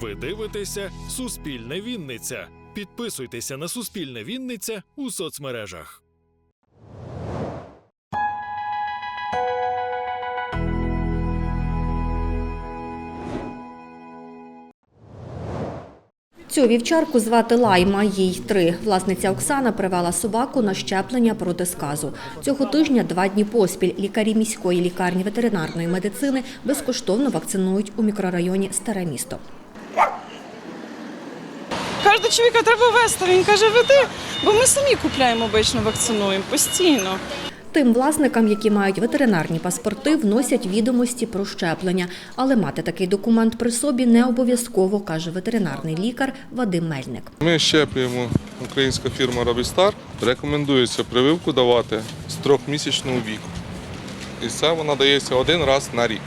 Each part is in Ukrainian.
Ви дивитеся Суспільне Вінниця. Підписуйтеся на Суспільне Вінниця у соцмережах. Цю вівчарку звати Лайма, їй три. Власниця Оксана привела собаку на щеплення проти сказу. Цього тижня два дні поспіль лікарі міської лікарні ветеринарної медицини безкоштовно вакцинують у мікрорайоні Старе місто. Каже, до чоловіка треба вести. Він каже, веди, бо ми самі купляємо обично, вакцинуємо постійно. Тим власникам, які мають ветеринарні паспорти, вносять відомості про щеплення. Але мати такий документ при собі не обов'язково, каже ветеринарний лікар Вадим Мельник. Ми щеплюємо українська фірма Робістар. Рекомендується прививку давати з трьохмісячного віку. І це вона дається один раз на рік.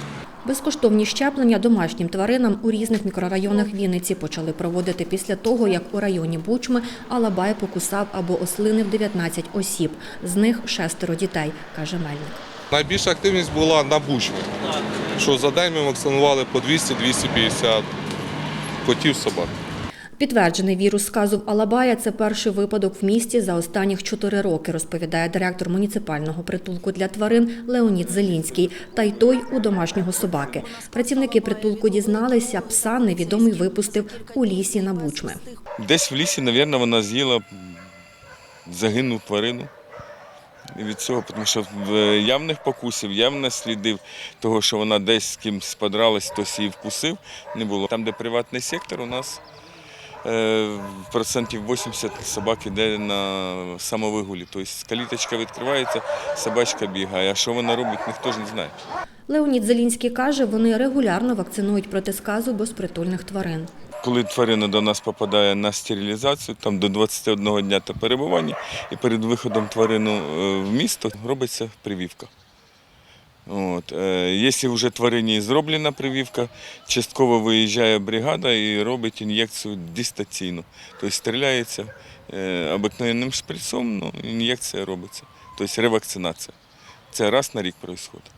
Безкоштовні щеплення домашнім тваринам у різних мікрорайонах Вінниці почали проводити після того, як у районі Бучми Алабай покусав або ослинив 19 осіб. З них шестеро дітей, каже Мельник. Найбільша активність була на бучмі, що за день ми вакцинували по 200-250 котів собак. Підтверджений вірус сказу в Алабая – це перший випадок в місті за останніх чотири роки, розповідає директор муніципального притулку для тварин Леонід Зелінський. Та й той у домашнього собаки. Працівники притулку дізналися, пса невідомий випустив у лісі на Бучми. Десь в лісі, мабуть, вона з'їла загинув тварину. Від цього, тому що в явних покусів, явних слідів того, що вона десь з кимось подралась, хтось її вкусив, не було. Там, де приватний сектор, у нас процентів 80 собак іде на самовигулі. Тобто каліточка відкривається, собачка бігає. А що вона робить, ніхто ж не знає. Леонід Зелінський каже, вони регулярно вакцинують проти сказу безпритульних тварин. Коли тварина до нас попадає на стерилізацію, там до 21 дня та перебування, і перед виходом тварину е, в місто робиться прививка. От. е, Якщо вже тварині зроблена прививка, частково виїжджає бригада і робить ін'єкцію дистанційно. Тобто стріляється е, обикновенним шприцом, ну, ін'єкція робиться. Тобто ревакцинація. Це раз на рік відбувається.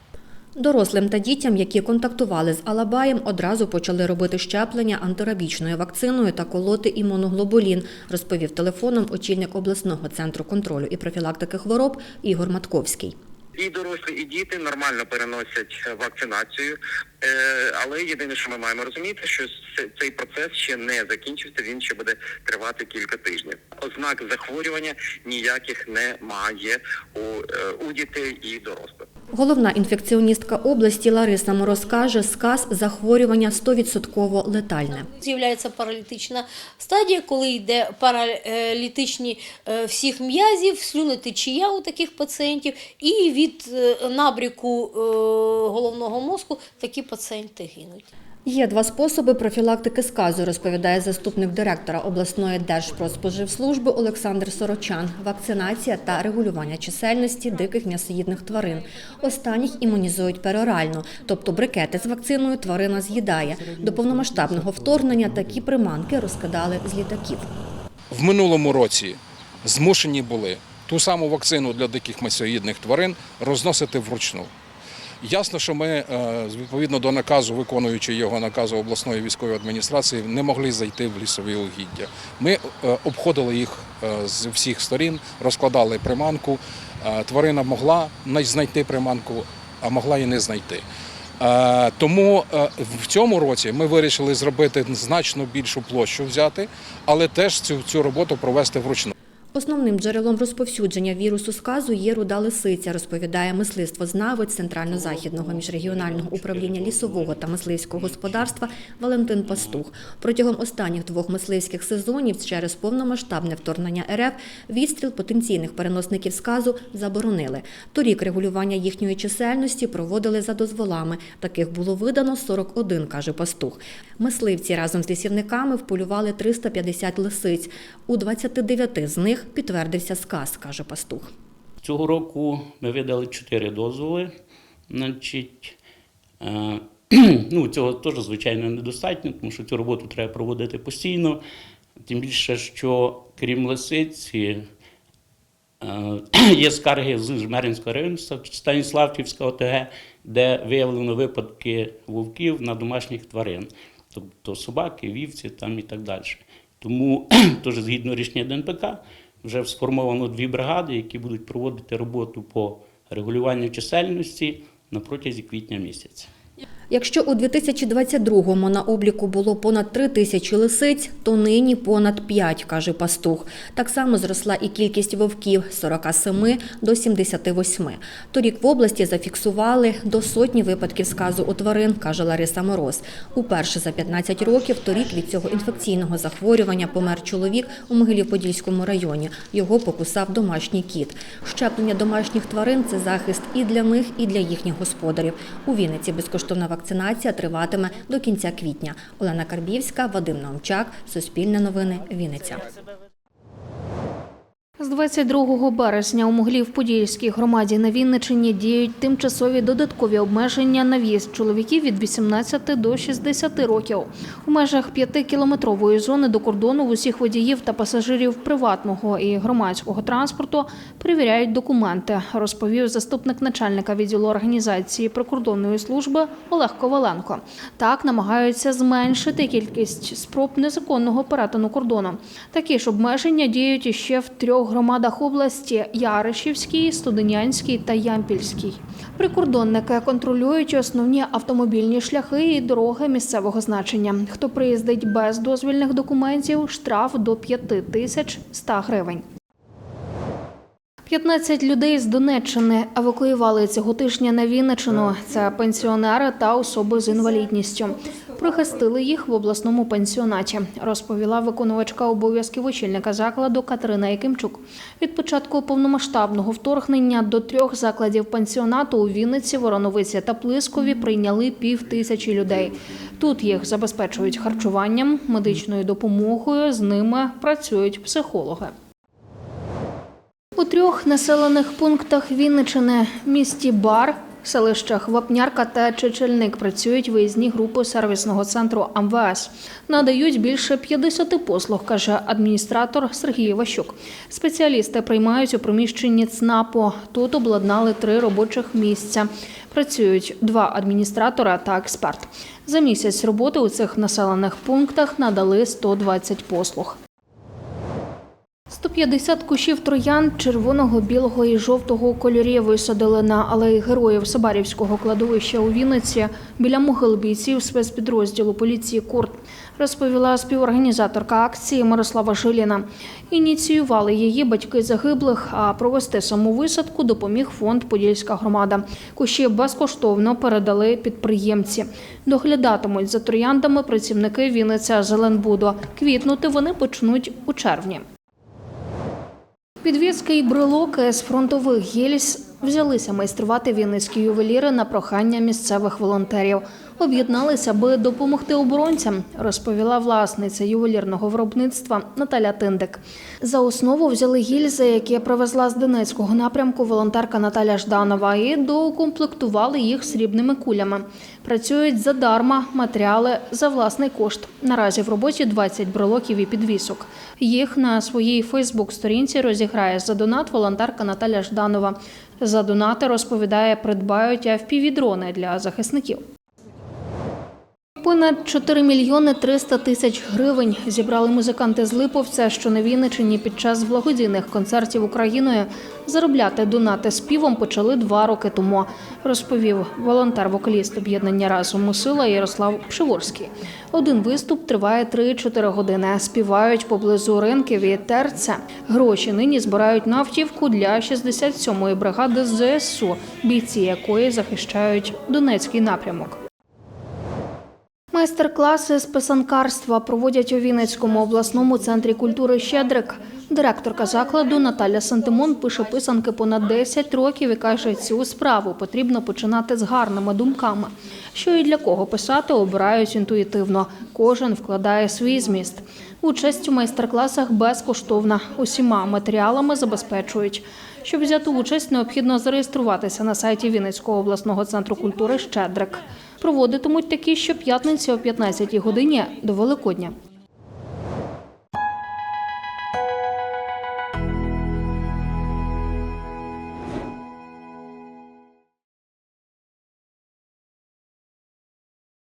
Дорослим та дітям, які контактували з Алабаєм, одразу почали робити щеплення антирабічною вакциною та колоти імуноглобулін, розповів телефоном очільник обласного центру контролю і профілактики хвороб Ігор Матковський. І дорослі, і діти нормально переносять е, вакцинацію, Е, але єдине, що ми маємо розуміти, що цей процес ще не закінчився. Він ще буде тривати кілька тижнів. Ознак захворювання ніяких немає у, е, у дітей і дорослих. Головна інфекціоністка області Лариса Мороз каже, сказ захворювання 100% летальне. З'являється паралітична стадія, коли йде паралітичні е, всіх м'язів, слюнотечія у таких пацієнтів, і від е, набріку е, головного мозку такі пацієнти гинуть. Є два способи профілактики сказу, розповідає заступник директора обласної Держпродспоживслужби Олександр Сорочан. Вакцинація та регулювання чисельності диких м'ясоїдних тварин. Останніх імунізують перорально, тобто брикети з вакциною тварина з'їдає. До повномасштабного вторгнення такі приманки розкидали з літаків. в минулому році змушені були ту саму вакцину для диких масоїдних тварин розносити вручну. Ясно, що ми е, відповідно до наказу, виконуючи його наказу обласної військової адміністрації, не могли зайти в лісові угіддя. Ми е, обходили їх е, з всіх сторін, розкладали приманку. Тварина могла знайти приманку, а могла і не знайти. Тому в цьому році ми вирішили зробити значно більшу площу взяти, але теж цю, цю роботу провести вручну. Основним джерелом розповсюдження вірусу сказу є руда лисиця, розповідає мисливствознавець Центрально-Західного міжрегіонального управління лісового та мисливського господарства Валентин Пастух. Протягом останніх двох мисливських сезонів через повномасштабне вторгнення РФ відстріл потенційних переносників сказу заборонили. Торік регулювання їхньої чисельності проводили за дозволами. Таких було видано 41, каже Пастух. Мисливці разом з лісівниками вполювали 350 лисиць. У 29 з них підтвердився сказ, каже Пастух. Цього року ми видали чотири дозволи. Значить, е, ну, цього теж, звичайно, недостатньо, тому що цю роботу треба проводити постійно. Тим більше, що крім лисиці, е, є скарги з Жмеринського району, Станіславківська ОТГ, де виявлено випадки вовків на домашніх тварин. тобто собаки, вівці там і так далі. Тому теж згідно рішення ДНПК вже сформовано дві бригади, які будуть проводити роботу по регулюванню чисельності на протязі квітня місяця. Якщо у 2022-му на обліку було понад 3 тисячі лисиць, то нині понад 5, каже пастух. Так само зросла і кількість вовків з 47 до 78. Торік в області зафіксували до сотні випадків сказу у тварин, каже Лариса Мороз. Уперше за 15 років торік від цього інфекційного захворювання помер чоловік у Могилів-Подільському районі. Його покусав домашній кіт. Щеплення домашніх тварин це захист і для них, і для їхніх господарів. У Вінниці безкоштовна вакцинація триватиме до кінця квітня. Олена Карбівська, Вадим Наумчак, Суспільне новини, Вінниця. З 22 березня у Могилів-Подільській громаді на Вінниччині діють тимчасові додаткові обмеження на в'їзд чоловіків від 18 до 60 років. У межах 5-кілометрової зони до кордону в усіх водіїв та пасажирів приватного і громадського транспорту перевіряють документи, розповів заступник начальника відділу організації прикордонної служби Олег Коваленко. Так намагаються зменшити кількість спроб незаконного перетину кордону. Такі ж обмеження діють іще в трьох громадах області: Яришівській, Студенянській та Ямпільській. Прикордонники контролюють основні автомобільні шляхи і дороги місцевого значення. Хто приїздить без дозвільних документів, штраф до 5 тисяч 100 гривень. 15 людей з Донеччини евакуювали цього тижня на Вінниччину. Це пенсіонери та особи з інвалідністю. Прихистили їх в обласному пенсіонаті, розповіла виконувачка обов'язків очільника закладу Катерина Якимчук. Від початку повномасштабного вторгнення до трьох закладів пенсіонату у Вінниці, Вороновиці та Плискові прийняли пів тисячі людей. Тут їх забезпечують харчуванням, медичною допомогою. З ними працюють психологи. У трьох населених пунктах Вінничини – місті Бар, селищах Вапнярка та Чечельник працюють виїзні групи сервісного центру АМВС. Надають більше 50 послуг, каже адміністратор Сергій Іващук. Спеціалісти приймають у приміщенні ЦНАПу. Тут обладнали три робочих місця. Працюють два адміністратора та експерт. За місяць роботи у цих населених пунктах надали 120 послуг. 150 кущів троян червоного, білого і жовтого кольорів висадили на алеї героїв Собарівського кладовища у Вінниці біля могил бійців спецпідрозділу поліції Курт, розповіла співорганізаторка акції Мирослава Жиліна. Ініціювали її батьки загиблих, а провести саму висадку допоміг фонд Подільська громада. Кущі безкоштовно передали підприємці. Доглядатимуть за трояндами працівники Вінниця Зеленбуду. Квітнути вони почнуть у червні. Підвіски і брелоки з фронтових гільз взялися майструвати вінницькі ювеліри на прохання місцевих волонтерів. Об'єдналися, аби допомогти оборонцям, розповіла власниця ювелірного виробництва Наталя Тиндик. За основу взяли гільзи, які привезла з Донецького напрямку волонтерка Наталя Жданова, і доукомплектували їх срібними кулями. Працюють задарма, матеріали за власний кошт. Наразі в роботі 20 брелоків і підвісок. Їх на своїй Фейсбук-сторінці розіграє за донат волонтерка Наталя Жданова. За донати розповідає, придбають FPV-дрони для захисників. Понад 4 мільйони 300 тисяч гривень зібрали музиканти з Липовця, що на Вінниччині під час благодійних концертів Україною. Заробляти донати співом почали два роки тому, розповів волонтер-вокаліст об'єднання разом сила Ярослав Пшиворський. Один виступ триває 3-4 години. Співають поблизу ринків і терця. Гроші нині збирають на автівку для 67-ї бригади ЗСУ, бійці якої захищають Донецький напрямок. Майстер-класи з писанкарства проводять у Вінницькому обласному центрі культури Щедрик. Директорка закладу Наталя Сантимон пише писанки понад 10 років і каже, цю справу потрібно починати з гарними думками. Що і для кого писати, обирають інтуїтивно. Кожен вкладає свій зміст. Участь у майстер-класах безкоштовна. Усіма матеріалами забезпечують. Щоб взяти участь, необхідно зареєструватися на сайті Вінницького обласного центру культури Щедрик. Проводитимуть такі щоп'ятниці о 15 годині до Великодня.